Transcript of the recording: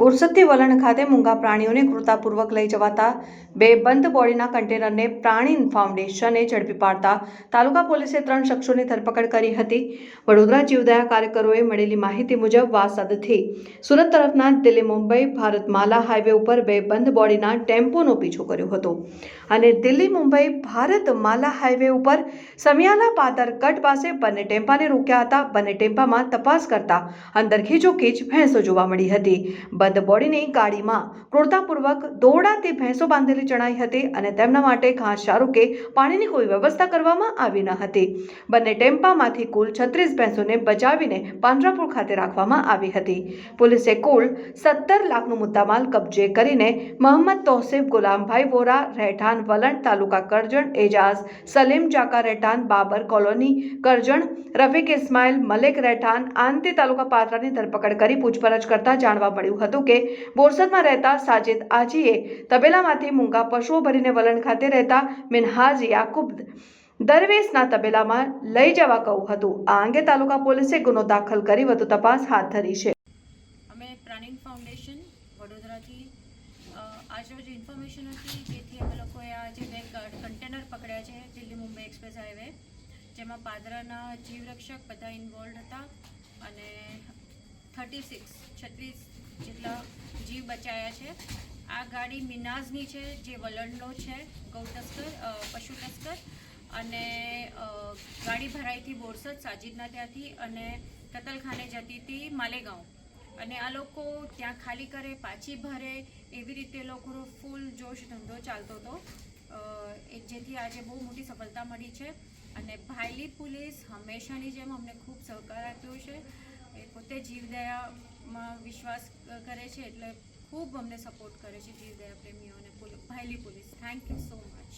બોરસદથી વલણ ખાતે મૂંગા પ્રાણીઓને ક્રૂરતાપૂર્વક લઈ જવાતા બે બંધ બોડીના કન્ટેનરને પ્રાણી ફાઉન્ડેશને ઝડપી પાડતા તાલુકા પોલીસે ત્રણ શખ્સોની ધરપકડ કરી હતી. વડોદરા જીવદયા કાર્યકરોએ મળેલી માહિતી મુજબ વાસદથી સુરત તરફના દિલ્હી મુંબઈ ભારતમાલા હાઈવે ઉપર બે બંધ બોડીના ટેમ્પોનો પીછો કર્યો હતો અને દિલ્હી મુંબઈ ભારતમાલા હાઈવે ઉપર સમિયાલા પાદરકટ પાસે બંને ટેમ્પાને રોક્યા હતા. બંને ટેમ્પામાં તપાસ કરતા અંદર ખીચોખીચ ભેંસો જોવા મળી હતી. બંધ બોડીની ગાડીમાં ક્રૂરતાપૂર્વક દોરડાથી ભેંસો બાંધેલી જણાઈ હતી અને તેમના માટે ઘાસચારો કે પાણીની કોઈ વ્યવસ્થા કરવામાં આવી ન હતી. બંને ટેમ્પામાંથી કુલ છત્રીસ ભેંસોને બચાવીને પાંજરાપુર ખાતે રાખવામાં આવી હતી. પોલીસે કુલ સત્તર લાખનું મુદ્દામાલ કબજે કરીને મોહમ્મદ તોસીફ ગુલામભાઈ વોરા, રહેઠાણ વલણ, તાલુકા કરજણ, એજાઝ સલીમ, જાકા રહેઠાણ, બાબર કોલોની કરજણ, રફીક ઇસ્માઇલ, મલેક રહેઠાણ આંતી તાલુકા પાત્રાની ધરપકડ કરી પૂછપરછ કરતા જાણવા મળ્યું હતું. કે બોરસદમાં રહેતા સાજિદ આજીએ તબેલામાંથી મૂંગા પશુઓ ભરીને વલણ ખાતે રહેતા મિનહાજ યાકુબ દરવેશના તબેલામાં લઈ જવા કહ્યું હતું. આ અંગે તાલુકા પોલીસે ગુનો દાખલ કરી વધુ તપાસ હાથ ધરી છે. અમે પ્રાણીન ફાઉન્ડેશન વડોદરાથી આજરોજ ઇન્ફોર્મેશન હતી જેથી અમે લોકોએ આ બે કન્ટેનર પકડ્યા છે, દિલ્હી મુંબઈ એક્સપ્રેસ હાઈવે, જેમાં પાદરાના જીવરક્ષક બધા ઇન્વોલ્વ હતા અને થર્ટી સિક્સ, છત્રીસ જેટલા જીવ બચાયા છે. આ ગાડી મિનાઝની છે, જે વલણનો છે, ગૌ તસ્કર પશુ તસ્કર. અને ગાડી ભરાઈથી બોરસદ સાજિદના ત્યાંથી અને કતલખાને જતી હતી માલેગાંવ. અને આ લોકો ત્યાં ખાલી કરે, પાછી ભરે, એવી રીતે લોકોનો ફૂલ જોશ ધંધો ચાલતો હતો. જેથી આજે બહુ મોટી સફળતા મળી છે. અને ભાયલી પોલીસ હંમેશાની જેમ અમને ખૂબ સહકાર આપ્યો છે. એ પોતે જીવદયામાં વિશ્વાસ કરે છે એટલે ખૂબ અમને સપોર્ટ કરે છે જીવદયા પ્રેમીઓને Bhaili police. Thank you so much